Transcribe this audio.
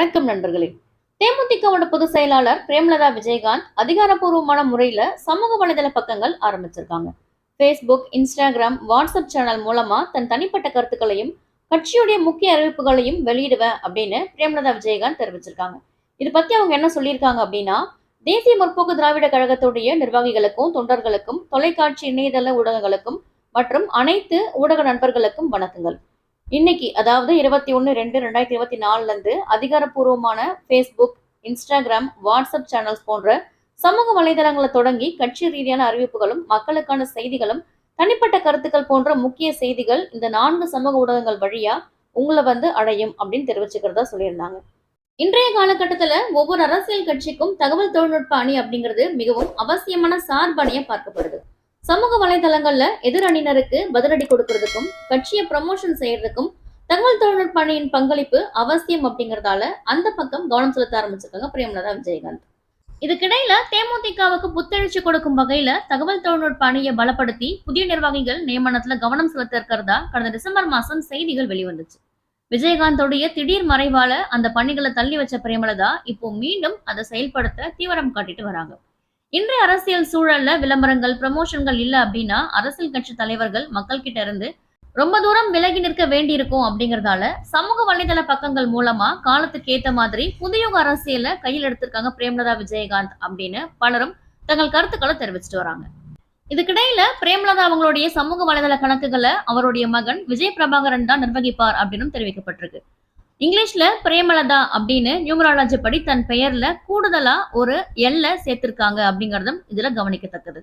வணக்கம் நண்பர்களே. தேமுதிகவோட பொதுச் செயலாளர் பிரேமலதா விஜயகாந்த் அதிகாரப்பூர்வமான முறையில சமூக வலைதள பக்கங்கள் ஆரம்பிச்சிருக்காங்க. ஃபேஸ்புக் இன்ஸ்டாகிராம் வாட்ஸ்அப் சேனல் மூலமா தன் தனிப்பட்ட கருத்துக்களையும் கட்சியுடைய முக்கிய அறிவிப்புகளையும் வெளியிடுவேன் அப்படின்னு பிரேமலதா விஜயகாந்த் தெரிவிச்சிருக்காங்க. இது பத்தி அவங்க என்ன சொல்லியிருக்காங்க அப்படின்னா தேசிய முற்போக்கு திராவிட கழகத்துடைய நிர்வாகிகளுக்கும் தொண்டர்களுக்கும் தொலைக்காட்சி இணையதள ஊடகங்களுக்கும் மற்றும் அனைத்து ஊடக நண்பர்களுக்கும் வணக்கங்கள். இன்னைக்கு அதாவது இருபத்தி ஒன்று ரெண்டு ரெண்டாயிரத்தி இருபத்தி நாலுல இருந்து அதிகாரப்பூர்வமான ஃபேஸ்புக் இன்ஸ்டாகிராம் வாட்ஸ்அப் சேனல்ஸ் போன்ற சமூக வலைதளங்களை தொடங்கி கட்சி ரீதியான அறிவிப்புகளும் மக்களுக்கான செய்திகளும் தனிப்பட்ட கருத்துக்கள் போன்ற முக்கிய செய்திகள் இந்த நான்கு சமூக ஊடகங்கள் வழியா உங்களை வந்து அடையும் அப்படின்னு தெரிவிச்சுக்கிறதா சொல்லியிருந்தாங்க. இன்றைய காலகட்டத்துல ஒவ்வொரு அரசியல் கட்சிக்கும் தகவல் தொழில்நுட்ப அணி அப்படிங்கிறது மிகவும் அவசியமான சார்பணியா பார்க்கப்படுது. சமூக வலைதளங்கள்ல எதிரணியினருக்கு பதிலடி கொடுக்கறதுக்கும் கட்சியை ப்ரமோஷன் செய்யறதுக்கும் தகவல் தொழில்நுட்ப அணியின் பங்களிப்பு அவசியம் அப்படிங்கறதால அந்த பக்கம் கவனம் செலுத்த ஆரம்பிச்சிருக்காங்க பிரேமலதா விஜயகாந்த். இதுக்கிடையில தேமுதிகவுக்கு புத்தெழுச்சி கொடுக்கும் வகையில தகவல் தொழில்நுட்ப அணியை பலப்படுத்தி புதிய நிர்வாகிகள் நியமனத்துல கவனம் செலுத்த இருக்கிறதா கடந்த டிசம்பர் மாசம் செய்திகள் வெளிவந்துச்சு. விஜயகாந்தோடைய திடீர் மறைவால அந்த பணிகளை தள்ளி வச்ச பிரேமலதா இப்போ மீண்டும் அதை செயல்படுத்த தீவிரம் காட்டிட்டு வராங்க. இன்றைய அரசியல் சூழல்ல விளம்பரங்கள் ப்ரமோஷன்கள் இல்ல அப்படின்னா அரசியல் கட்சி தலைவர்கள் மக்கள் கிட்ட இருந்து ரொம்ப தூரம் விலகி நிற்க வேண்டியிருக்கும் அப்படிங்கறதால சமூக வலைதள பக்கங்கள் மூலமா காலத்துக்கு ஏத்த மாதிரி புதியுக அரசியல கையில் எடுத்திருக்காங்க பிரேமலதா விஜயகாந்த் அப்படின்னு பலரும் தங்கள் கருத்துக்களை தெரிவிச்சுட்டு வராங்க. இதுக்கிடையில பிரேமலதா அவங்களுடைய சமூக வலைதள கணக்குகளை அவருடைய மகன் விஜய் பிரபாகரன் தான் நிர்வகிப்பார் அப்படின்னு தெரிவிக்கப்பட்டிருக்கு. இங்கிலீஷ்ல பிரேமலதா அப்படின்னு நியூமராலஜி படி தன் பெயர்ல கூடுதலா ஒரு எல்ல சேர்த்திருக்காங்க அப்படிங்கறதும் இதுல கவனிக்கத்தக்கது.